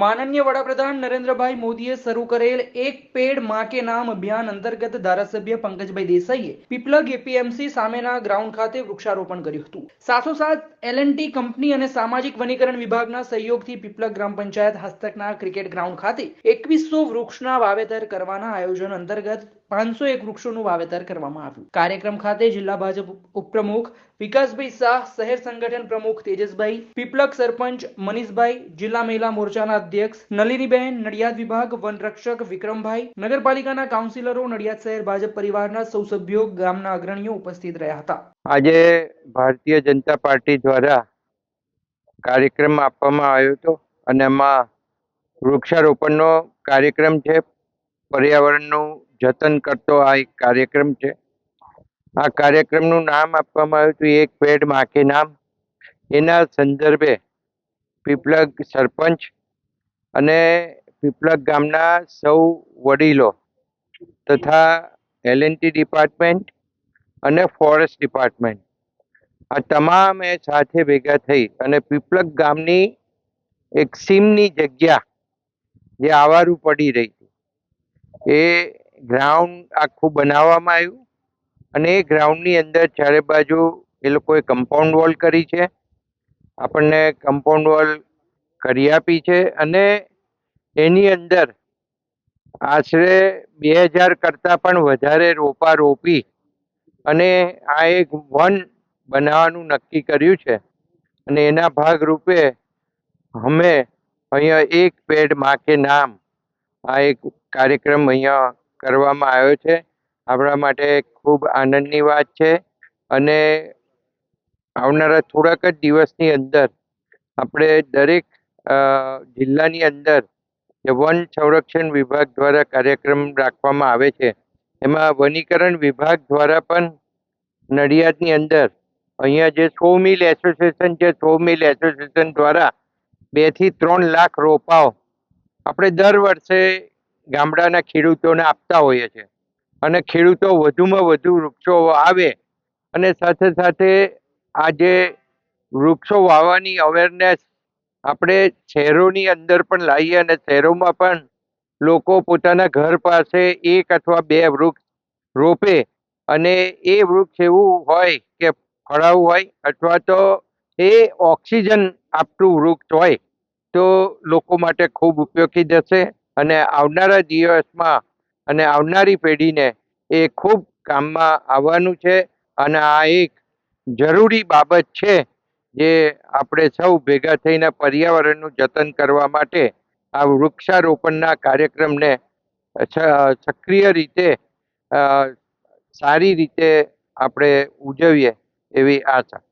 માનનીય વડાપ્રધાન નરેન્દ્રભાઈ મોદીએ શરૂ કરેલ એક પેડમાં કે નામ અભિયાન અંતર્ગત ધારાસભ્ય પંકજભાઈ દેસાઈએ પીપલગ એપીએમસી સામેના ગ્રાઉન્ડ ખાતે વૃક્ષારોપણ કર્યું હતું. સાથોસાથ એલએનટી કંપની અને સામાજિક વનીકરણ વિભાગના સહયોગથી પીપલગ ગ્રામ પંચાયત હસ્તકના ક્રિકેટ ગ્રાઉન્ડ ખાતે એકવીસો વૃક્ષના વાવેતર કરવાના આયોજન અંતર્ગત પાંચસો એક વૃક્ષોનું વાવેતર કરવામાં આવ્યું. કાર્યક્રમ ખાતે જિલ્લા ભાજપ ઉપપ્રમુખ વિકાસભાઈ શાહ, શહેર સંગઠન પ્રમુખ તેજસભાઈ પીપલક સરપંચ મનીષભાઈ, જિલ્લા મહિલા મોરચાના અધ્યક્ષ નલિનીબેન નડિયાદ વિભાગ વનરક્ષક વિક્રમભાઈ, નગરપાલિકાના કાઉન્સિલરો, નડિયાદ શહેર ભાજપ પરિવારના સૌ સભ્યો, ગામના અગ્રણીઓ ઉપસ્થિત રહ્યા હતા. આજે ભારતીય જનતા પાર્ટી દ્વારા કાર્યક્રમ આપવામાં આવ્યો હતો અને એમાં વૃક્ષારોપણનો કાર્યક્રમ છે, પર્યાવરણનું જતન કરતો આ એક કાર્યક્રમ છે. આ કાર્યક્રમનું નામ આપવામાં આવ્યું હતું, એક પેડમાં કે નામ. એના સંદર્ભે પીપલગ સરપંચ અને પીપલક ગામના સૌ વડીલો તથા એલએનટી ડિપાર્ટમેન્ટ અને ફોરેસ્ટ ડિપાર્ટમેન્ટ આ તમામ એ સાથે ભેગા થઈ અને પીપલક ગામની એક સીમની જગ્યા જે આવારું પડી રહી હતી એ ગ્રાઉન્ડ આખું બનાવવામાં આવ્યું અને એ ગ્રાઉન્ડની અંદર ચારે બાજુ એ લોકોએ કમ્પાઉન્ડ વોલ કરી છે. આપણને કમ્પાઉન્ડ વોલ કરી આપી છે અને એની અંદર આશરે બે હજાર કરતાં પણ વધારે રોપા રોપી અને આ એક વન બનાવવાનું નક્કી કર્યું છે. અને એના ભાગરૂપે અમે અહીંયા એક પેડમાં નામ આ એક કાર્યક્રમ અહીંયા કરવામાં આવ્યો છે. આપણા માટે ખૂબ આનંદની વાત છે અને આવનારા થોડાક જ દિવસની અંદર આપણે દરેક જિલ્લાની અંદર વન સંરક્ષણ વિભાગ દ્વારા કાર્યક્રમ રાખવામાં આવે છે. એમાં વનીકરણ વિભાગ દ્વારા પણ નડિયાદની અંદર અહીંયા જે સો મિલ એસોસિએશન છે, સો મિલ એસોસિએશન દ્વારા બેથી ત્રણ લાખ રોપાઓ આપણે દર વર્ષે ગામડાના ખેડૂતોને આપતા હોઈએ છીએ. અને ખેડૂતો વધુમાં વધુ વૃક્ષો આવે અને સાથે સાથે આ જે વૃક્ષો વાવવાની અવેરનેસ આપણે શહેરોની અંદર પણ લાવીએ અને શહેરોમાં પણ લોકો પોતાના ઘર પાસે એક અથવા બે વૃક્ષ રોપે અને એ વૃક્ષ એવું હોય કે ફળાવું હોય અથવા તો એ ઓક્સિજન આપતું વૃક્ષ હોય તો લોકો માટે ખૂબ ઉપયોગી જશે અને આવનારા દિવસમાં અને આવનારી પેઢીને એ ખૂબ કામમાં આવવાનું છે અને આ એક જરૂરી બાબત છે જે આપણે સૌ ભેગા થઈને પર્યાવરણનું જતન કરવા માટે આ વૃક્ષારોપણના કાર્યક્રમને સક્રિય રીતે સારી રીતે આપણે ઉજવીએ એવી આશા.